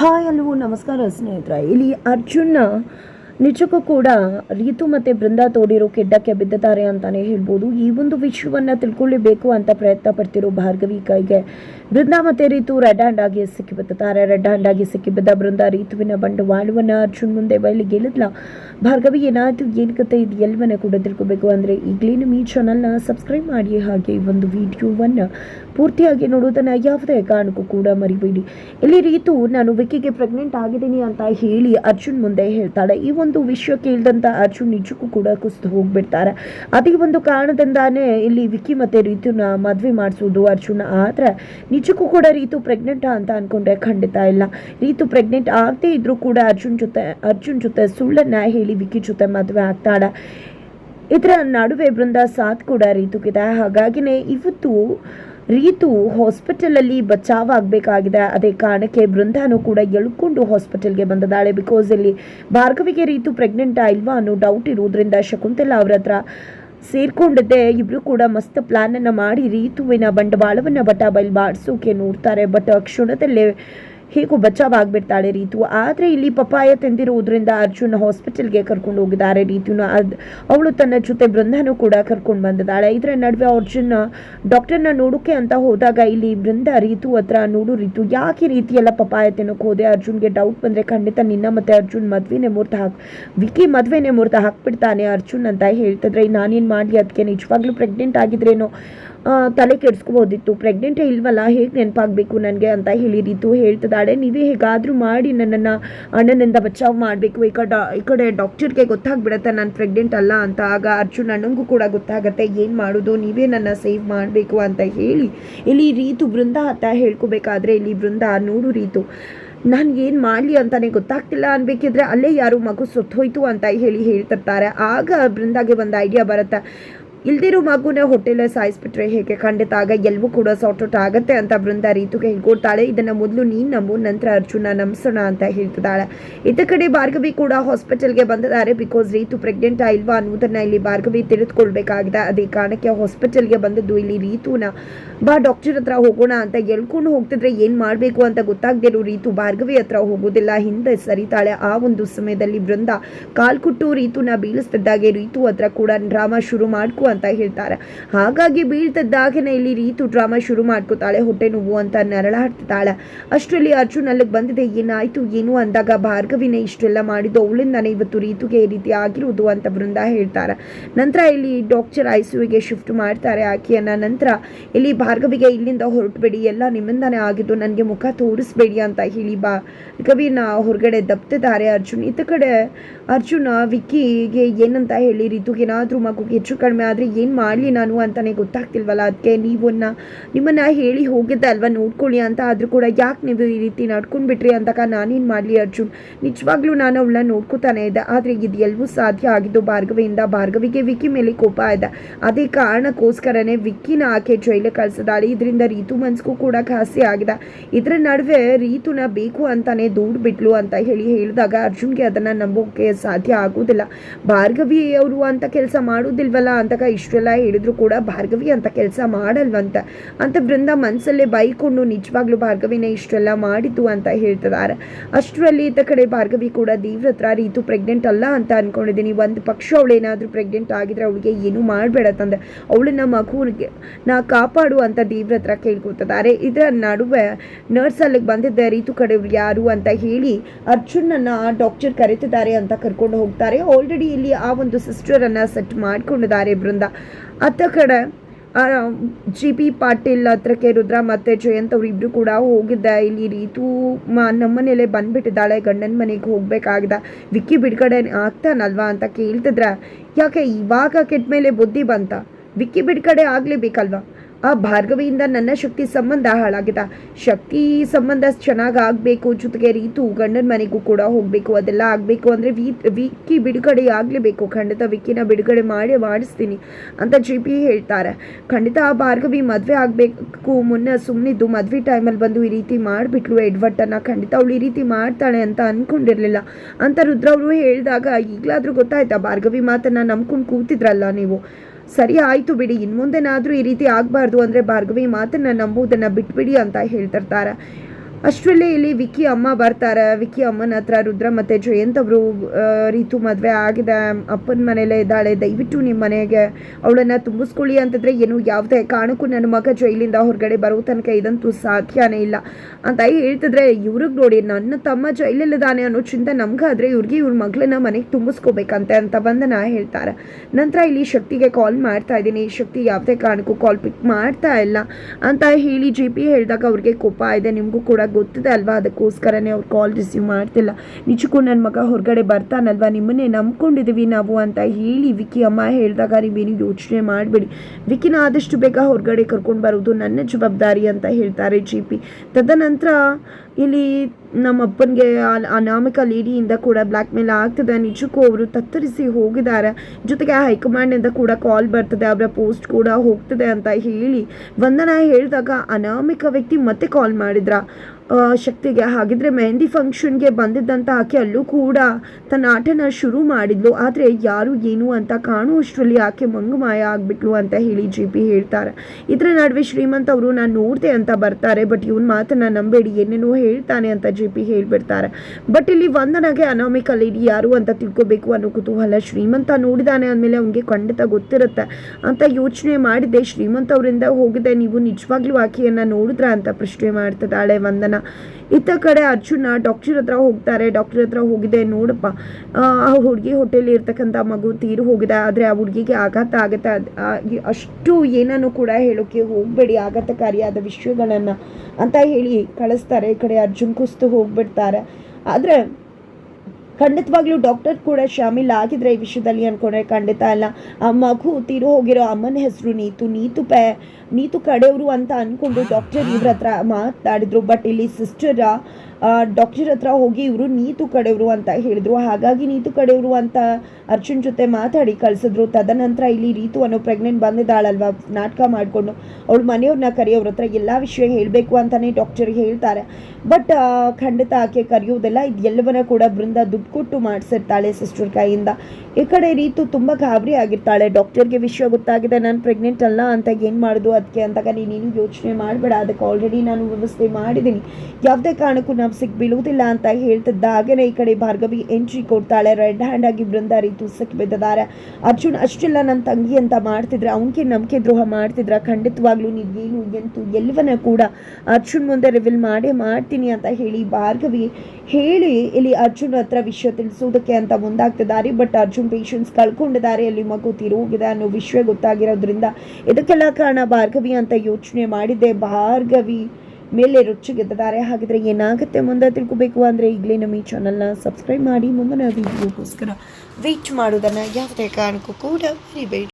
Hi ಅಲ್ವೋ ನಮಸ್ಕಾರ ಸ್ನೇಹಿತರ. ಇಲ್ಲಿ ಅರ್ಜುನ್ನ ನಿಜಕ್ಕೂ ಕೂಡ ರೀತು ಮತ್ತು ಬೃಂದ ತೋಡಿರೋ ಕೆಡ್ಡಕ್ಕೆ ಬಿದ್ದಿದ್ದಾರೆ ಅಂತಾನೆ ಹೇಳ್ಬೋದು. ಈ ಒಂದು ವಿಷಯವನ್ನು ತಿಳ್ಕೊಳ್ಳೇಬೇಕು ಅಂತ ಪ್ರಯತ್ನ ಪಡ್ತಿರೋ ಭಾರ್ಗವಿ ಕೈಗೆ ಬೃಂದ ಮತ್ತು ರೀತು ರೆಡ್ ಹ್ಯಾಂಡ್ ಆಗಿ ಸಿಕ್ಕಿಬಿದ್ದಿದ್ದಾರೆ ರೆಡ್ ಹ್ಯಾಂಡ್ ಆಗಿ ಸಿಕ್ಕಿಬಿದ್ದ ಬೃಂದ ರೀತುವಿನ ಬಂಡವಾಳವನ್ನು ಅರ್ಜುನ್ ಮುಂದೆ ಬೈಲಿ ಗೆಲ್ಲಿದ್ಲ ಭಾರ್ಗವಿ, ಏನಾಯಿತು? ಏನು ಕತೆ ಇದು? ಎಲ್ಲವನ್ನ ಕೂಡ ತಿಳ್ಕೊಬೇಕು. ಅಂದರೆ ಈಗಲೇ ನಿಮ್ಮ ಈ ಚಾನಲ್ನ ಸಬ್ಸ್ಕ್ರೈಬ್ ಮಾಡಿ ಹಾಗೆ ಈ ಒಂದು ವಿಡಿಯೋವನ್ನು ಪೂರ್ತಿಯಾಗಿ ನೋಡೋದನ್ನು ಯಾವುದೇ ಕಾರಣಕ್ಕೂ ಕೂಡ ಮರಿಬೇಡಿ. ಇಲ್ಲಿ ರೀತು ನಾನು ವಿಕಿಗೆ ಪ್ರೆಗ್ನೆಂಟ್ ಆಗಿದ್ದೀನಿ ಅಂತ ಹೇಳಿ ಅರ್ಜುನ್ ಮುಂದೆ ಹೇಳ್ತಾಳೆ. ಈ ಒಂದು ವಿಷಯ ಕೇಳಿದಂತ ಅರ್ಜುನ್ ನಿಜಕ್ಕೂ ಕೂಡ ಕುಸಿದು ಹೋಗ್ಬಿಡ್ತಾರೆ. ಅದೇ ಒಂದು ಕಾರಣದಿಂದಾನೇ ಇಲ್ಲಿ ವಿಕ್ಕಿ ಮತ್ತೆ ರೀತುನ ಮದುವೆ ಮಾಡಿಸೋದು ಅರ್ಜುನ. ಆದರೆ ನಿಜಕ್ಕೂ ಕೂಡ ರೀತು ಪ್ರೆಗ್ನೆಂಟ್ ಅಂತ ಅನ್ಕೊಂಡ್ರೆ ಖಂಡಿತ ಇಲ್ಲ. ರೀತು ಪ್ರೆಗ್ನೆಂಟ್ ಆಗದೆ ಇದ್ರೂ ಕೂಡ ಅರ್ಜುನ್ ಜೊತೆ ಅರ್ಜುನ್ ಜೊತೆ ಸುಳ್ಳನ್ನ ಹೇಳಿ ವಿಕ್ಕಿ ಜೊತೆ ಮದುವೆ ಆಗ್ತಾಳೆ. ಇದರ ನಡುವೆ ಬೃಂದ ಸಾಥ್ ಕೂಡ ರೀತುಕಿದೆ ಹಾಗಾಗಿನೇ ಇವತ್ತು ರೀತು ಹಾಸ್ಪಿಟಲಲ್ಲಿ ಬಚಾವ್ ಆಗಬೇಕಾಗಿದೆ ಅದೇ ಕಾರಣಕ್ಕೆ ಬೃಂದಾನು ಕೂಡ ಎಳ್ಕೊಂಡು ಹಾಸ್ಪಿಟಲ್ಗೆ ಬಂದಿದ್ದಾಳೆ ಬಿಕಾಸ್ ಇಲ್ಲಿ ಭಾರ್ಗವಿಗೆ ರೀತು ಪ್ರೆಗ್ನೆಂಟ್ ಇಲ್ವಾ ಅನ್ನೋ ಡೌಟ್ ಇರೋದ್ರಿಂದ ಶಕುಂತಲಾ ಅವ್ರ ಹತ್ರ ಸೇರ್ಕೊಂಡಿದ್ದೆ. ಇಬ್ರು ಕೂಡ ಮಸ್ತ್ ಪ್ಲಾನ್ ಅನ್ನ ಮಾಡಿ ರೀತುವಿನ ಬಂಡವಾಳವನ್ನ ಬಟ ಬಯಲ್ ಬಾಡಿಸೋಕೆ ನೋಡ್ತಾರೆ. ಬಟ್ ಕ್ಷಣದಲ್ಲೇ ಹೇಗೂ ಆಗ್ಬಿಡ್ತಾಳೆ ರೀತು. ಆದರೆ ಇಲ್ಲಿ ಪಪ್ಪಾಯ ತಂದಿರುವುದರಿಂದ ಅರ್ಜುನ್ ಹಾಸ್ಪಿಟಲ್ಗೆ ಕರ್ಕೊಂಡು ಹೋಗಿದ್ದಾರೆ ರೀತುನ ಅದು ಅವಳು ತನ್ನ ಜೊತೆ ಬೃಂದನೂ ಕೂಡ ಕರ್ಕೊಂಡು ಬಂದಿದ್ದಾಳೆ. ಇದರ ನಡುವೆ ಅರ್ಜುನ್, ಡಾಕ್ಟರ್ನ ನೋಡೋಕೆ ಅಂತ ಹೋದಾಗ ಇಲ್ಲಿ ಬೃಂದ ರೀತು ಹತ್ರ ನೋಡು ರೀತು, ಯಾಕೆ ರೀತಿಯೆಲ್ಲ ರೀತಿ ಎಲ್ಲ ಪಪಾಯ ತಿನ್ನೋಕೆ ಹೋದೆ? ಅರ್ಜುನ್ಗೆ ಡೌಟ್ ಬಂದರೆ ಖಂಡಿತ ನಿನ್ನ ಮತ್ತೆ ಅರ್ಜುನ್ ಮದುವೆನೇ ಮುಹೂರ್ತ ಹಾಕಿ, ವಿಕಿ ಮದುವೆನೇ ಮುಹೂರ್ತ ಹಾಕ್ಬಿಡ್ತಾನೆ ಅರ್ಜುನ್ ಅಂತ ಹೇಳ್ತಿದ್ರೆ, ನಾನೇನು ಮಾಡಲಿ? ಅದಕ್ಕೆ ನಿಜವಾಗ್ಲೂ ಪ್ರೆಗ್ನೆಂಟ್ ಆಗಿದ್ರೇನೋ? ತಲೆ ಕೆಡಿಸ್ಕೋಬೋದಿತ್ತು. ಪ್ರೆಗ್ನೆಂಟೇ ಇಲ್ವಲ್ಲ, ಹೇಗೆ ನೆನಪಾಗಬೇಕು ನನಗೆ? ಅಂತ ಹೇಳಿ ರೀತು ಹೇಳ್ತಿದ್ದಾಳೆ, ನೀವೇ ಹೇಗಾದರೂ ಮಾಡಿ ನನ್ನನ್ನು ಅಣ್ಣನಿಂದ ಬಚಾವ್ ಮಾಡಬೇಕು. ಈ ಕಡೆ ಈ ಕಡೆ ಡಾಕ್ಟರ್ಗೆ ಗೊತ್ತಾಗ್ಬಿಡತ್ತೆ ನಾನು ಪ್ರೆಗ್ನೆಂಟ್ ಅಲ್ಲ ಅಂತ. ಆಗ ಅರ್ಜುನ್ ಅಣ್ಣಂಗೂ ಕೂಡ ಗೊತ್ತಾಗತ್ತೆ, ಏನು ಮಾಡೋದು? ನೀವೇ ನನ್ನ ಸೇವ್ ಮಾಡಬೇಕು ಅಂತ ಹೇಳಿ. ಇಲ್ಲಿ ರೀತು ಬೃಂದ ಅಂತ ಹೇಳ್ಕೋಬೇಕಾದ್ರೆ ಇಲ್ಲಿ ಬೃಂದ ನೋಡು ರೀತು, ನಾನು ಏನು ಮಾಡಲಿ ಅಂತಲೇ ಗೊತ್ತಾಗ್ತಿಲ್ಲ ಅನ್ಬೇಕಿದ್ರೆ ಅಲ್ಲೇ ಯಾರು ಮಗು ಸೊತ್ತೋಯ್ತು ಅಂತ ಹೇಳಿ ಹೇಳ್ತಿರ್ತಾರೆ. ಆಗ ಬೃಂದಾಗೆ ಒಂದು ಐಡಿಯಾ ಬರುತ್ತೆ. ಇಲ್ದಿರೋ ಮಗುನ ಹೊಟ್ಟೆಲೆ ಸಾಯಿಸ್ಬಿಟ್ರೆ ಹೇಗೆ? ಖಂಡಿತ ಆಗ ಎಲ್ಲವೂ ಕೂಡ ಸಾರ್ಟ್ ಔಟ್ ಆಗುತ್ತೆ ಅಂತ ಬೃಂದ ರೀತುಗೆ ಹೇಳ್ಕೊಡ್ತಾಳೆ. ಇದನ್ನ ಮೊದಲು ನೀನ್ ನಂಬು, ನಂತರ ಅರ್ಜುನ ನಂಬಿಸೋಣ ಅಂತ ಹೇಳ್ತಿದ್ದಾಳೆ. ಇದ ಕಡೆ ಭಾರ್ಗವಿ ಕೂಡ ಹಾಸ್ಪಿಟಲ್ಗೆ ಬಂದಿದ್ದಾರೆ ಬಿಕಾಸ್ ರೀತು ಪ್ರೆಗ್ನೆಂಟ್ ಇಲ್ವಾ ಅನ್ನೋದನ್ನ ಇಲ್ಲಿ ಭಾರ್ಗವಿ ತಿಳಿದುಕೊಳ್ಬೇಕಾಗಿದೆ. ಅದೇ ಕಾರಣಕ್ಕೆ ಹಾಸ್ಪಿಟಲ್ಗೆ ಬಂದದ್ದು ಇಲ್ಲಿ ರೀತುನ ಬಾ ಡಾಕ್ಟರ್ ಹತ್ರ ಹೋಗೋಣ ಅಂತ ಎಳ್ಕೊಂಡು ಹೋಗ್ತಿದ್ರೆ ಏನು ಮಾಡಬೇಕು ಅಂತ ಗೊತ್ತಾಗದಿರೋ ರೀತು ಭಾರ್ಗವಿ ಹತ್ರ ಹೋಗೋದಿಲ್ಲ. ಹಿಂದೆ ಸರಿತಾಳೆ. ಆ ಒಂದು ಸಮಯದಲ್ಲಿ ಬೃಂದ ಕಾಲ್ಕುಟ್ಟು ರೀತುನ ಬೀಳಿಸ್ತಿದ್ದಾಗೆ ರೀತು ಹತ್ರ ಕೂಡ ಡ್ರಾಮಾ ಶುರು ಮಾಡ್ಕೋ ಹೇಳ್ತಾರೆ. ಹಾಗಾಗಿ ಬೀಳ್ತಿದ್ದಾಗನೇ ಇಲ್ಲಿ ರೀತು ಡ್ರಾಮಾ ಶುರು ಮಾಡ್ಕೋತಾಳೆ, ಹೊಟ್ಟೆ ನೋವು ಅಂತ ನರಳಾಡ್ತಾಳೆ ಅಷ್ಟರಲ್ಲಿ ಅರ್ಜುನ್ ಅಲ್ಲಿಗೆ ಬಂದಿದೆ, ಏನಾಯ್ತು, ಏನು ಅಂದಾಗ ಭಾರ್ಗವಿನೇ ಇಷ್ಟೆಲ್ಲ ಮಾಡಿದ್ದು ಅವಳಿಂದಾನೆ ಇವತ್ತು ರೀತುಗೆ ಈ ರೀತಿ ಆಗಿರುವುದು ಅಂತ ಬೃಂದ ಹೇಳ್ತಾರೆ. ನಂತರ ಇಲ್ಲಿ ಡಾಕ್ಟರ್ ಐಸಿಯುಗೆ ಶಿಫ್ಟ್ ಮಾಡ್ತಾರೆ ಆಕೆಯನ್ನ. ನಂತರ ಇಲ್ಲಿ ಭಾರ್ಗವಿಗೆ ಇಲ್ಲಿಂದ ಹೊರಟಬೇಡಿ, ಎಲ್ಲ ನಿಮ್ಮಿಂದಾನೇ ಆಗಿದ್ದು ನನಗೆ ಮುಖ ತೋರಿಸ್ಬೇಡಿ ಅಂತ ಹೇಳಿ ಭಾರ್ಗವಿನ ಹೊರಗಡೆ ದಬ್ತಿದ್ದಾರೆ ಅರ್ಜುನ್. ಇತ್ತ ಕಡೆ ಅರ್ಜುನ ವಿಕ್ಕಿಗೆ ಏನಂತ ಹೇಳಿ, ರೀತುಗೆ ಏನಾದರೂ ಮಗುಗೆ ಹೆಚ್ಚು ಕಡಿಮೆ ಆದರೆ ಏನು ಮಾಡಲಿ ನಾನು ಅಂತಲೇ ಗೊತ್ತಾಗ್ತಿಲ್ವಲ್ಲ? ಅದಕ್ಕೆ ನೀವನ್ನ ನಿಮ್ಮನ್ನು ಹೇಳಿ ಹೋಗಿದ್ದೆ ಅಲ್ವಾ? ನೋಡ್ಕೊಳ್ಳಿ ಅಂತ. ಆದರೂ ಕೂಡ ಯಾಕೆ ನೀವು ಈ ರೀತಿ ನಡ್ಕೊಂಡು ಬಿಟ್ರಿ ಅಂತಕ ನಾನೇನು ಮಾಡಲಿ ಅರ್ಜುನ್? ನಿಜವಾಗ್ಲೂ ನಾನು ಅವಳನ್ನ ನೋಡ್ಕೋತಾನೆ ಇದ್ದೆ. ಆದರೆ ಇದು ಎಲ್ಲವೂ ಸಾಧ್ಯ ಆಗಿದ್ದು ಭಾರ್ಗವಿಯಿಂದ ಭಾರ್ಗವಿಗೆ ವಿಕ್ಕಿ ಮೇಲೆ ಕೋಪ ಇದೆ. ಅದೇ ಕಾರಣಕ್ಕೋಸ್ಕರನೇ ವಿಕ್ಕಿನ ಆಕೆ ಜೈಲಿಗೆ ಕಳಿಸಿದಾಳೆ. ಇದರಿಂದ ರೀತು ಮನಸ್ಗೂ ಕೂಡ ಖಾಸಿ ಆಗಿದೆ. ಇದರ ನಡುವೆ ರೀತುನ ಬೇಕು ಅಂತಾನೆ ದೂಡ್ ಬಿಟ್ಲು ಅಂತ ಹೇಳಿ ಹೇಳಿದಾಗ ಅರ್ಜುನ್ಗೆ ಅದನ್ನು ನಂಬೋಕೆ ಸಾಧ್ಯ ಆಗೋದಿಲ್ಲ. ಭಾರ್ಗವಿ ಅವರು ಅಂತ ಕೆಲಸ ಮಾಡೋದಿಲ್ವಲ್ಲ? ಅಂತಕ ಇಷ್ಟೆಲ್ಲ ಹೇಳಿದ್ರು ಕೂಡ ಭಾರ್ಗವಿ ಅಂತ ಕೆಲಸ ಮಾಡಲ್ವಂತ. ಅಂತ ಬೃಂದ ಮನಸ್ಸಲ್ಲೇ ಬೈಕೊಂಡು ನಿಜವಾಗ್ಲೂ ಭಾರ್ಗವಿನ ಇಷ್ಟೆಲ್ಲ ಮಾಡಿತು ಅಂತ ಹೇಳ್ತಿದ್ದಾರೆ ಅಷ್ಟರಲ್ಲಿ ಇದ್ದ ಕಡೆ ಭಾರ್ಗವಿ ಕೂಡ ದೇವ್ರ ಹತ್ರ ರೀತು ಪ್ರೆಗ್ನೆಂಟ್ ಅಲ್ಲ ಅಂತ ಅನ್ಕೊಂಡಿದ್ದೀನಿ ಒಂದು ಪಕ್ಷ ಅವಳೇನಾದ್ರೂ ಪ್ರೆಗ್ನೆಂಟ್ ಆಗಿದ್ರೆ ಅವಳಿಗೆ ಏನು ಮಾಡಬೇಡ ತಂದೆ. ಅವಳನ್ನ ಮಗುವಿಗೆ ನಾ ಕಾಪಾಡು ಅಂತ ದೇವ್ರ ಹತ್ರ ಕೇಳ್ಕೊತಿದ್ದಾರೆ ಇದರ ನಡುವೆ ನರ್ಸ್ ಅಲ್ಲಿಗೆ ಬಂದಿದ್ದ ರೀತು ಕಡೆ ಯಾರು ಅಂತ ಹೇಳಿ ಅರ್ಜುನನ್ನ ಡಾಕ್ಟರ್ ಕರೀತಿದ್ದಾರೆ ಅಂತ ಕರ್ಕೊಂಡು ಹೋಗ್ತಾರೆ. ಆಲ್ರೆಡಿ ಇಲ್ಲಿ ಆ ಒಂದು ಸಿಸ್ಟರನ್ನು ಸೆಟ್ ಮಾಡ್ಕೊಂಡಿದ್ದಾರೆ ಬೃಂದ ಅತ್ತ ಕಡೆ ಜಿ ಪಿ ಪಾಟೀಲ್ ಹತ್ರಕ್ಕೆ ರುದ್ರ ಮತ್ತು ಜಯಂತ್ ಅವರಿಬ್ರು ಕೂಡ ಹೋಗಿದ್ದೆ. ಇಲ್ಲಿ ರೀತು ಮ ನಮ್ಮನೇಲೆ ಬಂದ್ಬಿಟ್ಟಿದ್ದಾಳೆ, ಗಂಡನ ಮನೆಗೆ ಹೋಗ್ಬೇಕಾಗಿದೆ. ವಿಕ್ಕಿ ಬಿಡುಗಡೆ ಆಗ್ತಾನಲ್ವಾ ಅಂತ ಕೇಳ್ತಿದ್ರೆ. ಯಾಕೆ ಇವಾಗ ಕೆಟ್ಟ ಮೇಲೆ ಬುದ್ಧಿ ಬಂತ? ವಿಕ್ಕಿ ಬಿಡುಗಡೆ ಆಗಲೇಬೇಕಲ್ವಾ? ಆ ಭಾರ್ಗವಿಯಿಂದ ನನ್ನ ಶಕ್ತಿ ಸಂಬಂಧ ಹಾಳಾಗಿದೆ. ಶಕ್ತಿ ಸಂಬಂಧ ಚೆನ್ನಾಗಿ ಆಗಬೇಕು ಜೊತೆಗೆ ರೀತು ಗಂಡನ ಮನೆಗೂ ಕೂಡ ಹೋಗಬೇಕು, ಅದೆಲ್ಲ ಆಗಬೇಕು ಅಂದರೆ ವಿ ವಿಕ್ಕಿ ಬಿಡುಗಡೆ ಆಗಲೇಬೇಕು. ಖಂಡಿತ ವಿಕ್ಕಿನ ಬಿಡುಗಡೆ ಮಾಡಿ ಮಾಡಿಸ್ತೀನಿ ಅಂತ ಜಿ ಪಿ ಹೇಳ್ತಾರೆ. ಖಂಡಿತ ಆ ಭಾರ್ಗವಿ ಮದುವೆ ಆಗಬೇಕು ಮುನ್ನ ಸುಮ್ಮನಿದ್ದು ಮದುವೆ ಟೈಮಲ್ಲಿ ಬಂದು ಈ ರೀತಿ ಮಾಡಿಬಿಟ್ಲು ಎಡ್ವಟ್ಟನ್ನು ಖಂಡಿತ ಅವಳು ಈ ರೀತಿ ಮಾಡ್ತಾಳೆ ಅಂತ ಅಂದ್ಕೊಂಡಿರಲಿಲ್ಲ ಅಂತ ರುದ್ರ ಅವರು ಹೇಳಿದಾಗ ಈಗಲಾದರೂ ಗೊತ್ತಾಯ್ತಾ ಭಾರ್ಗವಿ ಮಾತನ್ನು ನಂಬ್ಕೊಂಡು ಕೂತಿದ್ರಲ್ಲ ನೀವು? ಸರಿ ಆಯಿತು ಬಿಡಿ ಇನ್ಮುಂದೆನಾದರೂ ಈ ರೀತಿ ಆಗಬಾರ್ದು ಅಂದರೆ ಭಾರ್ಗವಿ ಮಾತನ್ನು ನಂಬುವುದನ್ನು ಬಿಟ್ಬಿಡಿ ಅಂತ ಹೇಳ್ತಿರ್ತಾರೆ. ಅಷ್ಟರಲ್ಲೇ ಇಲ್ಲಿ ವಿಕ್ಕಿ ಅಮ್ಮ ಬರ್ತಾರೆ. ವಿಕ್ಕಿ ಅಮ್ಮನ ಹತ್ರ ರುದ್ರ ಮತ್ತು ಜಯಂತ್ ಅವರು ರೀತು ಮದುವೆ ಆಗಿದೆ. ಅಪ್ಪನ ಮನೇಲೇ ಇದ್ದಾಳೆ. ದಯವಿಟ್ಟು ನಿಮ್ಮ ಮನೆಗೆ ಅವಳನ್ನು ತುಂಬಿಸ್ಕೊಳ್ಳಿ ಅಂತಂದರೆ ಏನು ಯಾವುದೇ ಕಾರಣಕ್ಕೂ ನನ್ನ ಮಗ ಜೈಲಿಂದ ಹೊರಗಡೆ ಬರೋ ತನಕ ಇದಂತೂ ಸಾಧ್ಯನೇ ಇಲ್ಲ. ಅಂತ ಹೇಳ್ತಿದ್ರೆ ಇವ್ರಿಗೆ ನೋಡಿ ನನ್ನ ತಮ್ಮ ಜೈಲಲ್ಲಿದ್ದಾನೆ ಅನ್ನೋ ಚಿಂತೆ ನಮ್ಗಾದರೆ ಇವ್ರಿಗೆ ಇವ್ರ ಮಗಳನ್ನ ಮನೆಗೆ ತುಂಬಿಸ್ಕೋಬೇಕಂತೆ ಅಂತ ವಂದನ ಹೇಳ್ತಾರೆ. ನಂತರ ಇಲ್ಲಿ ಶಕ್ತಿಗೆ ಕಾಲ್ ಮಾಡ್ತಾ ಇದ್ದೀನಿ. ಶಕ್ತಿ ಯಾವುದೇ ಕಾರಣಕ್ಕೂ ಕಾಲ್ ಪಿಕ್ ಮಾಡ್ತಾ ಇಲ್ಲ. ಅಂತ ಹೇಳಿ ಜಿ ಪಿ ಹೇಳಿದಾಗ ಅವ್ರಿಗೆ ಕೋಪ ಇದೆ. ನಿಮಗೂ ಕೂಡ ಗೊತ್ತಿದೆ ಅಲ್ವಾ? ಅದಕ್ಕೋಸ್ಕರನೇ ಅವ್ರು ಕಾಲ್ ರಿಸೀವ್ ಮಾಡ್ತಿಲ್ಲ. ನಿಜಕ್ಕೂ ನನ್ನ ಮಗ ಹೊರಗಡೆ ಬರ್ತಾನಲ್ವಾ? ನಿಮ್ಮನ್ನೇ ನಂಬ್ಕೊಂಡಿದ್ದೀವಿ ನಾವು ಅಂತ ಹೇಳಿ ವಿಕಿ ಅಮ್ಮ ಹೇಳಿದಾಗ ನೀವೇನು ಯೋಚನೆ ಮಾಡಬೇಡಿ. ವಿಕಿನ ಆದಷ್ಟು ಬೇಗ ಹೊರಗಡೆ ಕರ್ಕೊಂಡು ಬರೋದು ನನ್ನ ಜವಾಬ್ದಾರಿ ಅಂತ ಹೇಳ್ತಾರೆ ಜಿ ಪಿ ತದನಂತರ ಇಲ್ಲಿ ನಮ್ಮ ಅಪ್ಪನಿಗೆ ಅನಾಮಿಕ ಲೇಡಿಯಿಂದ ಕೂಡ ಬ್ಲ್ಯಾಕ್ ಮೇಲ್ ಆಗ್ತದೆ. ನಿಜಕ್ಕೂ ಅವರು ತತ್ತರಿಸಿ ಹೋಗಿದ್ದಾರೆ. ಜೊತೆಗೆ ಹೈಕಮಾಂಡಿಂದ ಕೂಡ ಕಾಲ್ ಬರ್ತದೆ. ಅವರ ಪೋಸ್ಟ್ ಕೂಡ ಹೋಗ್ತದೆ ಅಂತ ಹೇಳಿ. ವಂದನಾ ಹೇಳಿದಾಗ ಅನಾಮಿಕ ವ್ಯಕ್ತಿ ಮತ್ತೆ ಕಾಲ್ ಮಾಡಿದ್ರ? ಆ, ಶಕ್ತಿಗೆ ಹಾಗಿದ್ರೆ ಮೆಹಂದಿ ಫಂಕ್ಷನ್ಗೆ ಬಂದಿದ್ದಂಥ ಆಕೆ ಅಲ್ಲೂ ಕೂಡ ತನ್ನ ಆಟನ ಶುರು ಮಾಡಿದ್ಲು. ಆದರೆ ಯಾರು ಏನು ಅಂತ ಕಾಣುವಷ್ಟರಲ್ಲಿ ಆಕೆ ಮಂಗುಮಾಯ ಆಗ್ಬಿಟ್ಲು ಅಂತ ಹೇಳಿ ಜಿ ಪಿ ಹೇಳ್ತಾರೆ. ಇದರ ನಡುವೆ ಶ್ರೀಮಂತ್ ಅವರು, ನಾನು ನೋಡ್ದೆ ಅಂತ ಬರ್ತಾರೆ, ಬಟ್ ಇವನ್ ಮಾತನ್ನ ನಂಬೇಡಿ, ಏನೇನೋ ಹೇಳ್ತಾನೆ ಅಂತ ಜಿ ಪಿ ಹೇಳ್ಬಿಡ್ತಾರೆ. ಬಟ್ ಇಲ್ಲಿ ವಂದನಾಗೆ ಅನಾಮಿಕ ಲೇಡಿ ಯಾರು ಅಂತ ತಿಳ್ಕೊಬೇಕು ಅನ್ನೋ ಕುತೂಹಲ ಶ್ರೀಮಂತ ನೋಡಿದಾನೆ ಅಂದಮೇಲೆ ಅವನಿಗೆ ಖಂಡಿತ ಗೊತ್ತಿರುತ್ತೆ ಅಂತ ಯೋಚನೆ ಮಾಡಿದೆ ಶ್ರೀಮಂತ ಅವರಿಂದ ಹೋಗಿದೆ, ನೀವು ನಿಜವಾಗ್ಲೂ ಆಕೆಯನ್ನ ನೋಡಿದ್ರ ಅಂತ ಪ್ರಶ್ನೆ ಮಾಡ್ತಿದ್ದಾಳೆ ವಂದನ. ಇತ್ತ ಕಡೆ ಅರ್ಜುನ ಡಾಕ್ಟರ್ ಹತ್ರ ಹೋಗ್ತಾರೆ. ಡಾಕ್ಟರ್ ಹತ್ರ ಹೋಗಿದೆ, ನೋಡಪ್ಪ. ಆ ಹುಡುಗಿ ಹೋಟೆಲ್ ಇರ್ತಕ್ಕಂಥ ಮಗು ತೀರು ಹೋಗಿದೆ. ಆದರೆ ಆ ಹುಡುಗಿಗೆ ಆಘಾತ ಆಗುತ್ತೆ. ಅಷ್ಟು ಏನನ್ನು ಕೂಡ ಹೇಳೋಕೆ ಹೋಗಬೇಡಿ. ಆಘಾತಕಾರಿಯಾದ ವಿಷಯಗಳನ್ನು ಅಂತ ಹೇಳಿ ಕಳಿಸ್ತಾರೆ. ಈ ಕಡೆ ಅರ್ಜುನ್ ಕುಸ್ತು ಹೋಗ್ಬಿಡ್ತಾರೆ. ಆದರೆ ಖಂಡಿತವಾಗ್ಲೂ ಡಾಕ್ಟರ್ ಕೂಡ ಶಾಮೀಲ್ ಆಗಿದ್ರೆ ಈ ವಿಷಯದಲ್ಲಿ ಅನ್ಕೊಂಡ್ರೆ ಖಂಡಿತ ಅಲ್ಲ. ಆ ಮಗು ತೀರು ಹೋಗಿರೋ ಅಮ್ಮನ ಹೆಸರು ನೀತು ನೀತು ಪೆ, ನೀತು ಕಡೆಯವರು ಅಂತ ಅನ್ಕೊಂಡು ಡಾಕ್ಟರ್ ಇವ್ರ ಹತ್ರ ಮಾತಾಡಿದ್ರು. ಬಟ್ ಇಲ್ಲಿ ಸಿಸ್ಟರ್ ಡಾಕ್ಟರ್ ಹತ್ರ ಹೋಗಿ ಇವರು ನೀತು ಕಡೆಯವರು ಅಂತ ಹೇಳಿದ್ರು. ಹಾಗಾಗಿ ನೀತು ಕಡೆಯವರು ಅಂತ ಅರ್ಜುನ್ ಜೊತೆ ಮಾತಾಡಿ ಕಳ್ಸಿದ್ರು. ತದನಂತರ ಇಲ್ಲಿ ರೀತು ಅನ್ನೋ ಪ್ರೆಗ್ನೆಂಟ್ ಬಂದಿದ್ದಾಳಲ್ವಾ? ನಾಟಕ ಮಾಡಿಕೊಂಡು ಅವಳು ಮನೆಯವ್ರನ್ನ ಕರೆಯೋವ್ರ ಹತ್ರ ಎಲ್ಲ ವಿಷಯ ಹೇಳಬೇಕು ಅಂತಲೇ ಡಾಕ್ಟರ್ ಹೇಳ್ತಾರೆ. ಬಟ್ ಖಂಡಿತ ಆಕೆ ಕರೆಯುವುದಿಲ್ಲ. ಇದು ಎಲ್ಲವನ್ನ ಕೂಡ ಬೃಂದ ದುಡ್ಡು ಕೊಟ್ಟು ಮಾಡಿಸಿರ್ತಾಳೆ ಸಿಸ್ಟರ್ ಕೈಯಿಂದ. ಈ ಕಡೆ ರೀತು ತುಂಬ ಗಾಬರಿ ಆಗಿರ್ತಾಳೆ. ಡಾಕ್ಟರ್ಗೆ ವಿಷಯ ಗೊತ್ತಾಗಿದೆ, ನಾನು ಪ್ರೆಗ್ನೆಂಟ್ ಅಲ್ಲ ಅಂತ ಏನು ಮಾಡೋದು ಅದಕ್ಕೆ ಅಂತಾಗ ನೀನು ಯೋಚನೆ ಮಾಡಬೇಡ. ಅದಕ್ಕೆ ಆಲ್ರೆಡಿ ನಾನು ವ್ಯವಸ್ಥೆ ಮಾಡಿದ್ದೀನಿ ಯಾವುದೇ ಕಾರಣಕ್ಕೂ ನಾವು ಸಿಕ್ ಬೀಳುವುದಿಲ್ಲ ಅಂತ ಹೇಳ್ತಿದ್ದಾಗನೇ ಈ ಕಡೆ ಭಾರ್ಗವಿ ಎಂಟ್ರಿ ಕೊಡ್ತಾಳೆ. ರೆಡ್ ಹ್ಯಾಂಡ್ ಆಗಿ ಬೃಂದಾರಿ ರೀತು ಸಿಕ್ ಬಿದ್ದಿದ್ದಾರೆ ಅರ್ಜುನ್ ಅಷ್ಟೆಲ್ಲ ನನ್ನ ತಂಗಿ ಅಂತ ಮಾಡ್ತಿದ್ರೆ, ಅವನಿಗೆ ನಂಬಿಕೆ ದ್ರೋಹ ಮಾಡ್ತಿದ್ರ ಖಂಡಿತವಾಗ್ಲೂ ನೀವೇನು ಎಂತು ಎಲ್ಲವನ್ನ ಕೂಡ ಅರ್ಜುನ್ ಮುಂದೆ ರಿವೀಲ್ ಮಾಡೇ ಮಾಡ್ತೀನಿ ಅಂತ ಹೇಳಿ ಭಾರ್ಗವಿ ಹೇಳಿ ಇಲ್ಲಿ ಅರ್ಜುನ್ ಹತ್ರ ವಿಷಯ ತಿಳಿಸೋದಕ್ಕೆ ಅಂತ ಮುಂದಾಗ್ತಿದ್ದಾರೆ. ಬಟ್ ಅರ್ಜುನ್ ಪೇಷನ್ಸ್ ಕಳ್ಕೊಂಡಿದ್ದಾರೆ. ಅಲ್ಲಿ ಮಗು ತಿರುಗಿದೆ ಅನ್ನೋ ವಿಷಯ ಗೊತ್ತಾಗಿರೋದ್ರಿಂದ ಇದಕ್ಕೆಲ್ಲ ಕಾರಣ ಭಾರ್ಗವಿ ಅಂತ ಯೋಚನೆ ಮಾಡಿದ್ದೆ. ಭಾರ್ಗವಿ ಮೇಲೆ ರುಚಿಗೆದ್ದಿದ್ದಾರೆ ಹಾಗಿದ್ರೆ ಏನಾಗುತ್ತೆ ಮುಂದೆ ತಿಳ್ಕೊಬೇಕು ಅಂದರೆ ಈಗಲೇ ನಮ್ಮ ಈ ಚಾನಲ್ನ ಸಬ್ಸ್ಕ್ರೈಬ್ ಮಾಡಿ ಮುಂದಿನ ವೀಡಿಯೋಗೋಸ್ಕರ ವೆಯ್ಟ್ ಮಾಡೋದನ್ನು ಯಾವುದೇ ಕಾರಣಕ್ಕೂ ಕೂಡ ಮರಿಬೇಡಿ.